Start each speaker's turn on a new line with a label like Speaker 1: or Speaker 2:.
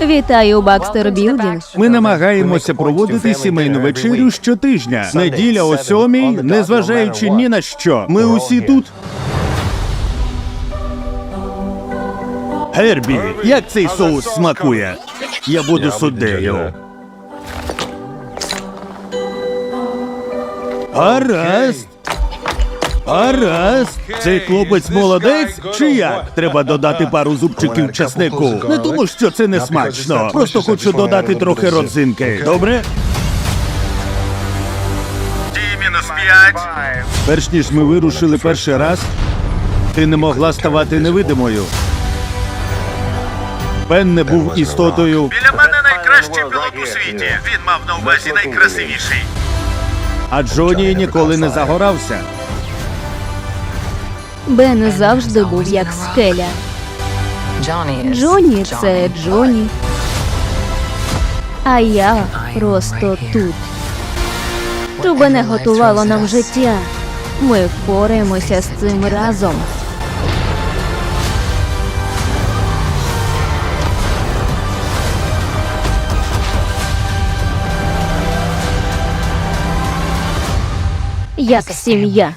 Speaker 1: Вітаю, Бакстер Білдінг.
Speaker 2: Ми намагаємося проводити сімейну вечерю щотижня. Неділя о сьомій, незважаючи ні на що. Ми усі тут. Гербі, як цей соус смакує? Я буду суддею. Гаразд. Гаразд. Цей хлопець молодець чи як? Треба додати пару зубчиків часнику. Не тому, що це не смачно. Просто хочу додати трохи родзинки. Добре? мінус п'ять. Перш ніж ми вирушили перший раз, ти не могла ставати невидимою. Бен не був істотою.
Speaker 3: Біля мене найкращий пілот у світі. Він мав на увазі найкрасивіший.
Speaker 2: А Джоні ніколи не загорався.
Speaker 1: Бен завжди був як скеля. Джоні це Джоні. А я просто тут. Щоб не готувало нам життя. Ми впораємося з цим разом. Як сім'я.